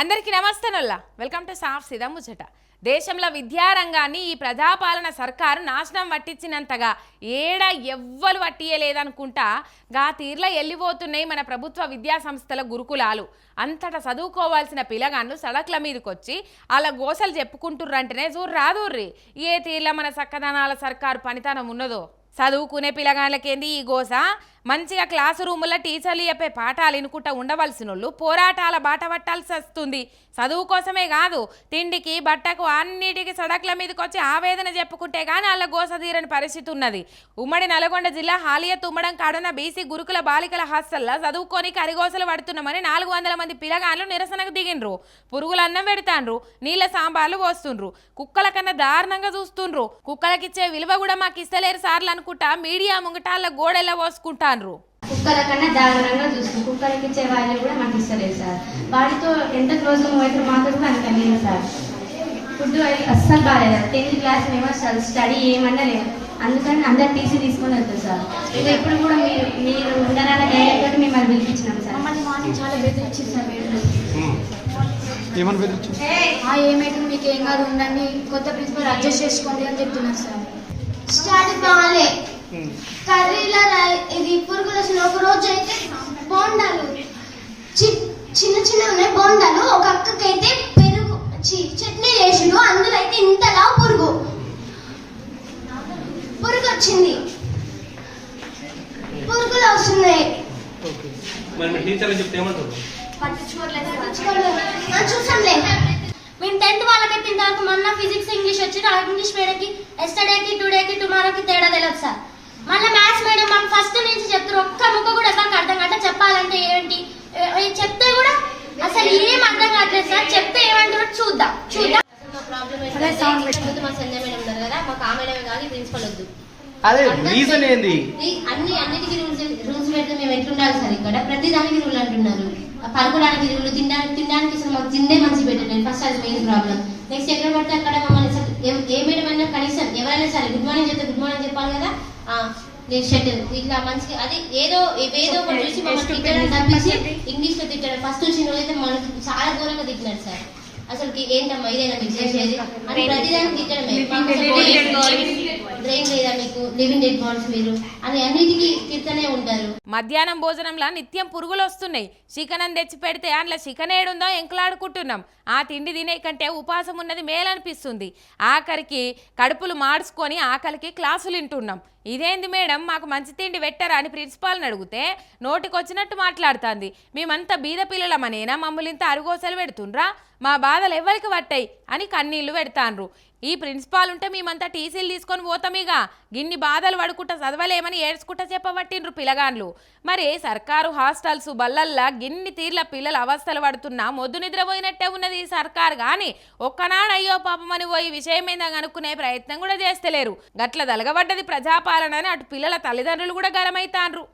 అందరికీ నమస్తేనల్లా. Welcome to సాఫ్ సిదా ముచ్చట. దేశంలో విద్యారంగాన్ని ఈ ప్రజాపాలన సర్కారు నాశనం పట్టించినంతగా ఏడ ఎవ్వరు పట్టియలేదనుకుంటా గా తీర్ల వెళ్ళిపోతున్నాయి మన ప్రభుత్వ విద్యా సంస్థల గురుకులాలు. అంతటా చదువుకోవాల్సిన పిల్లగాళ్ళు సడక్ల మీదకొచ్చి అలా గోసలు చెప్పుకుంటుర్రంటేనే చూరు రాదుర్రి. ఏ తీర్ల మన చక్కదనాల సర్కారు పనితనం ఉన్నదో? చదువుకునే పిల్లగాళ్ళకేంది ఈ గోస? మంచిగా క్లాసు రూముల్లో టీచర్లు చెప్పే పాఠాలు వినుకుంటా ఉండవలసిన వాళ్ళు పోరాటాల బాట పట్టాల్సి వస్తుంది. చదువు కోసమే కాదు తిండికి బట్టకు అన్నిటికీ సడక్ల మీదకి వచ్చి ఆవేదన చెప్పుకుంటే కానీ వాళ్ళ గోస తీరని పరిస్థితి ఉన్నది. ఉమ్మడి నల్గొండ జిల్లా హాలియ తుమ్మడం కాడున బీసీ గురుకుల బాలికల హాస్టల్లో చదువుకొని కరిగోసలు పడుతున్నామని నాలుగు వందల మంది పిల్లగాళ్ళు నిరసనకు దిగిండ్రు పురుగులు అన్నం పెడతాండ్రు నీళ్ళ సాంబార్లు పోస్తుండ్రు. కుక్కల కన్నా దారుణంగా చూస్తుండ్రు. కుక్కలకిచ్చే విలువ కూడా మాకు ఇస్తలేరు సార్లు అనుకుంటా మీడియా ముంగటాల పోసుకుంటారు. పోసుకుంటాండ్రు కుక్కల కన్నా దారుణంగా చూస్తాం కుక్కలకి ఇచ్చే వాల్యూ కూడా మాకు ఇస్తలేదు సార్. వాడితో ఎంత క్లోజ్ అయితే మాతో కూడా అంత లేదు సార్. ఫుడ్ అది అస్సలు బాగాలేదు. టెన్త్ క్లాస్ మేము అసలు స్టడీ ఏమన్నా లేదు అందుకని అందరు టీసీ తీసుకొని వెళ్తారు సార్. ఇక ఇప్పుడు కూడా మీరు మీరు ఉండరాల ధైర్యంతో మిమ్మల్ని పిలిపించినాం సార్. మమ్మల్ని మార్నింగ్ చాలా బెదిరించింది సార్ ఏమని బెదిరించు ఆ ఏమైతే మీకు ఏం కాదు ఉండండి. కొత్త ప్రిన్సిపల్ అడ్జస్ట్ చేసుకోండి అని చెప్తున్నారు సార్ స్టార్ట్ బాగాలే కర్రీల రై- ఇది పురుగులు అసలు ఒక రోజు అయితే బోండాలు చి- చిన్న చిన్న ఉన్నాయి బోండాలు ఒక అక్కకైతే పెరుగు చి- చట్నీ చేసిండు. అందులో అయితే ఇంతలా పురుగు. పురుగు వచ్చింది పురుగులు వస్తున్నాయి. చూసాంలే. మేము టెన్త్ వాళ్ళకైతే ఇంతవరకు మొన్న ఫిజిక్స్ ఇంగ్లీష్ వచ్చి ఇంగ్లీష్ మేడంకి ఎస్టర్డేకి టుడేకి టుమారోకి తేడా తెలియదు సార్. మళ్ళీ మ్యాథ్స్ మేడం మాకు ఫస్ట్ నుంచి చెప్తారు. ఒక్క ముక్క కూడా ఎవరికి అర్థం కావట్లే చెప్పాలంటే ఏంటి ఏ- ఏ చెప్తే కూడా అసలు ఏం అర్థం కావట్లేదు సార్ చెప్తే ఏమంటారో చూద్దాం చూద్దాం మా పెట్టు. మా సంజయ్ మేడం ఉన్నారు కదా మాకు ఆ మేడమే ప్రిన్సిపల్ వద్దు. అదే రీజన్ ఏంది? ఈ- అన్ని అన్నిటికీ రూల్స్ రూల్స్ పెడితే మేము ఎట్లుండాలి సార్ ఇక్కడ? ప్రతి దానికి రూల్ అంటున్నారు. ఆ పడుకోవడానికి రూల్ తినడానికి తినడానికి అసలు మాకు తిండే మంచి పెట్టండి ఫస్ట్ అది మెయిన్ ప్రాబ్లం నెక్స్ట్ ఎక్కడ పడితే అక్కడ మమ్మల్ని ఏ- మేడం అయినా కనీసం ఎవరైనా సరే గుడ్ మార్నింగ్ చెప్తే గుడ్ మార్నింగ్ చెప్పాలి కదా ఆ, నేను షర్ట్ ఇట్లా మంచిగా అది ఏదో ఏదో ఒకటి చూసి మమ్మల్ని తిట్టడం తప్పించి ఇంగ్లీష్లో తిట్టడం. ఫస్ట్ వచ్చిన రోజైతే మనకి చాలా దూరంగా తిట్టినారు సార్. అసలు ఏంటమ్మా ఇదేనా మీకు చేసేది? అని ప్రతిదానికి తిట్టడమే. బ్రెయిన్ లేదా మీకు లివింగ్ డెడ్ బాడీస్ మీరు? అని అన్నిటికీ తిడుతూనే ఉంటారు. మధ్యాహ్నం భోజనంలో నిత్యం పురుగులు వస్తున్నాయి. చికెన్ తెచ్చి పెడితే అందులో చికెన్ ఏడుందో ఎంకలాడుకుంటున్నాం. ఆ తిండి తినే కంటే ఉపాసం ఉన్నది మేలనిపిస్తుంది. ఆఖరికి కడుపులు మార్చుకొని ఆకలికి క్లాసులు వింటున్నాం. ఇదేంది మేడం? మాకు మంచి తిండి పెట్టరా అని ప్రిన్సిపాల్ని అడిగితే నోటికొచ్చినట్టు మాట్లాడుతుంది. మేమంతా బీద పిల్లలమనేనా? మమ్మల్ని ఇంత అరుగోసలు పెడుతుండ్రా? మా బాధలు ఎవరికి పట్టాయి? అని కన్నీళ్ళు పెడతాండ్రు. ఈ ప్రిన్సిపాల్ ఉంటే మేమంతా టీసీలు తీసుకొని పోతామిగా గిన్ని బాధలు పడుకుంటా చదవలేమని ఏడ్చుకుంటా చెప్పబట్టిండ్రు పిల్లగాండ్లు మరి సర్కారు హాస్టల్స్ బల్లల్లా గిన్ని తీర్ల పిల్లలు అవస్థలు పడుతున్నా మొద్దు నిద్రపోయినట్టే ఉన్నది ఈ సర్కారు. కానీ ఒక్కనాడు అయ్యో పాపమని పోయి విషయం మీద కనుక్కునే ప్రయత్నం కూడా చేస్తలేరు. గట్ల దలగబడ్డది ప్రజాపాలన అని అటు పిల్లల తల్లిదండ్రులు కూడా గరమైతాండ్రు